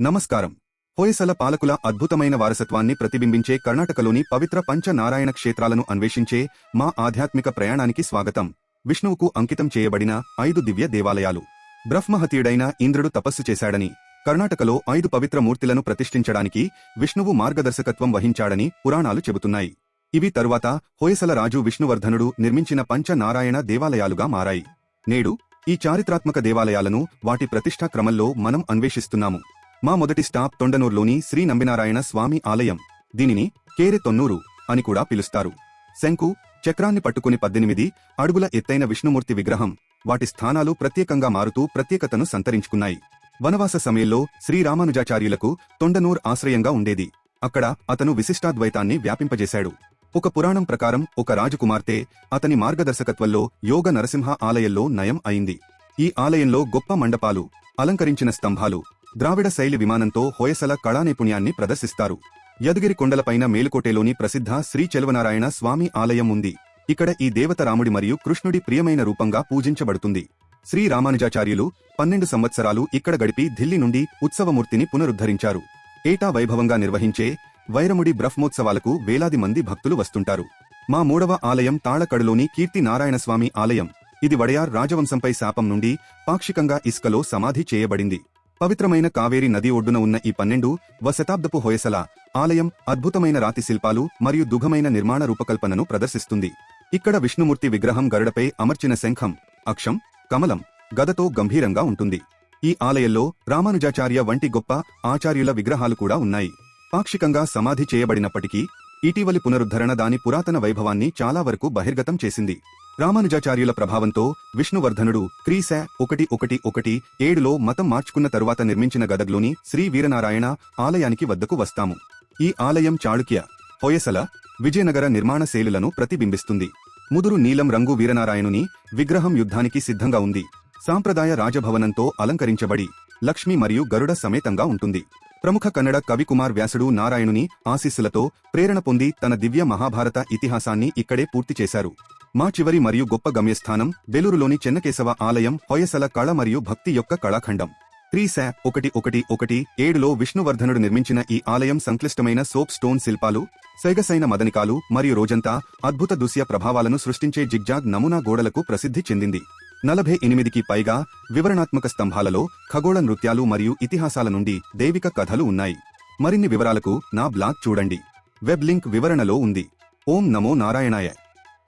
నమస్కారం. హోయసల పాలకుల అద్భుతమైన వారసత్వాన్ని ప్రతిబింబించే కర్ణాటకలోని పవిత్ర పంచ నారాయణ క్షేత్రాలను అన్వేషించే మా ఆధ్యాత్మిక ప్రయాణానికి స్వాగతం. విష్ణువుకు అంకితం చేయబడిన ఐదు దివ్య దేవాలయాలు. బ్రహ్మహతీయుడైన ఇంద్రుడు తపస్సు చేశాడని కర్ణాటకలో ఐదు పవిత్ర మూర్తులను ప్రతిష్ఠించడానికి విష్ణువు మార్గదర్శకత్వం వహించాడని పురాణాలు చెబుతున్నాయి. ఇవి తరువాత హోయసల రాజు విష్ణువర్ధనుడు నిర్మించిన పంచ నారాయణ దేవాలయాలుగా మారాయి. నేడు ఈ చారిత్రాత్మక దేవాలయాలను వాటి ప్రతిష్టా క్రమంలో మనం అన్వేషిస్తున్నాము. మా మొదటి స్టాప్ తొండనూరులోని శ్రీ నంబినారాయణ స్వామి ఆలయం. దీనిని కేరె తొన్నూరు అని కూడా పిలుస్తారు. శంకు చక్రాన్ని పట్టుకుని పద్దెనిమిది అడుగుల ఎత్తైన విష్ణుమూర్తి విగ్రహం వాటి స్థానాలు ప్రత్యేకంగా మారుతూ ప్రత్యేకతను సంతరించుకున్నాయి. వనవాస సమయంలో శ్రీరామానుజాచార్యులకు తొండనూర్ ఆశ్రయంగా ఉండేది. అక్కడ అతను విశిష్టాద్వైతాన్ని వ్యాపింపజేశాడు. ఒక పురాణం ప్రకారం ఒక రాజకుమార్తె అతని మార్గదర్శకత్వంలో యోగ నరసింహ ఆలయంలో నయం అయింది. ఈ ఆలయంలో గొప్ప మండపాలు అలంకరించిన స్తంభాలు ద్రావిడ శైలి విమానంతో హోయసల కళానైపుణ్యాన్ని ప్రదర్శిస్తారు. యదగిరి కొండలపైన మేలుకోటేలోని ప్రసిద్ధ శ్రీ చెలవనారాయణ స్వామి ఆలయం ఉంది. ఇక్కడ ఈ దేవత రాముడి మరియు కృష్ణుడి ప్రియమైన రూపంగా పూజించబడుతుంది. శ్రీ రామానుజాచార్యులు పన్నెండు సంవత్సరాలు ఇక్కడ గడిపి ఢిల్లీ నుండి ఉత్సవమూర్తిని పునరుద్ధరించారు. ఏటా వైభవంగా నిర్వహించే వైరముడి బ్రహ్మోత్సవాలకు వేలాది మంది భక్తులు వస్తుంటారు. మా మూడవ ఆలయం తాళకడులోని కీర్తి నారాయణస్వామి ఆలయం. ఇది వడయార్ రాజవంశంపై శాపం నుండి పాక్షికంగా ఇసుకలో సమాధి చేయబడింది. పవిత్రమైన కావేరి నది ఒడ్డున ఉన్న ఈ పన్నెండు వ శతాబ్దపు హోయసల ఆలయం అద్భుతమైన రాతి శిల్పాలు మరియు దుఘమైన నిర్మాణ రూపకల్పనను ప్రదర్శిస్తుంది. ఇక్కడ విష్ణుమూర్తి విగ్రహం గరుడపై అమర్చిన శంఖం అక్షం కమలం గదతో గంభీరంగా ఉంటుంది. ఈ ఆలయంలో రామానుజాచార్య వంటి గొప్ప ఆచార్యుల విగ్రహాలు కూడా ఉన్నాయి. పాక్షికంగా సమాధి చేయబడినప్పటికీ ఇటీవలి పునరుద్ధరణ దాని పురాతన వైభవాన్ని చాలా వరకు బహిర్గతం చేసింది. రామానుజాచార్యుల ప్రభావంతో విష్ణువర్ధనుడు క్రీశ ఒకటి ఒకటి ఒకటి ఏడులో మతం మార్చుకున్న తరువాత నిర్మించిన గదగ్లోని శ్రీ వీరనారాయణ ఆలయానికి వద్దకు వస్తాము. ఈ ఆలయం చాళుక్య హొయసల విజయనగర నిర్మాణ శైలులను ప్రతిబింబిస్తుంది. ముదురు నీలం రంగు వీరనారాయణుని విగ్రహం యుద్ధానికి సిద్ధంగా ఉంది. సాంప్రదాయ రాజభవనంతో అలంకరించబడి లక్ష్మి మరియు గరుడ సమేతంగా ఉంటుంది. ప్రముఖ కన్నడ కవికుమార్ వ్యాసుడు నారాయణుని ఆశీస్సులతో ప్రేరణ పొంది తన దివ్య మహాభారత ఇతిహాసాన్ని ఇక్కడే పూర్తి చేశారు. మా చివరి మరియు గొప్ప గమ్యస్థానం బెలూరులోని చెన్నకేశవ ఆలయం హొయసల కళ మరియు భక్తి యొక్క కళాఖండం. త్రీ శా ఒకటి ఒకటి ఒకటి ఏడులో విష్ణువర్ధనుడు నిర్మించిన ఈ ఆలయం సంక్లిష్టమైన సోప్ స్టోన్ శిల్పాలు సెగసైన మదనికాలు మరియు రోజంతా అద్భుత దృశ్య ప్రభావాలను సృష్టించే జిగ్జాగ్ నమూనా గోడలకు ప్రసిద్ధి చెందింది. నలభై ఎనిమిదికి పైగా వివరణాత్మక స్తంభాలలో ఖగోళ నృత్యాలు మరియు ఇతిహాసాల నుండి దైవిక కథలు ఉన్నాయి. మరిన్ని వివరాలకు నా బ్లాగ్ చూడండి. వెబ్ లింక్ వివరణలో ఉంది. ఓం నమో నారాయణాయ.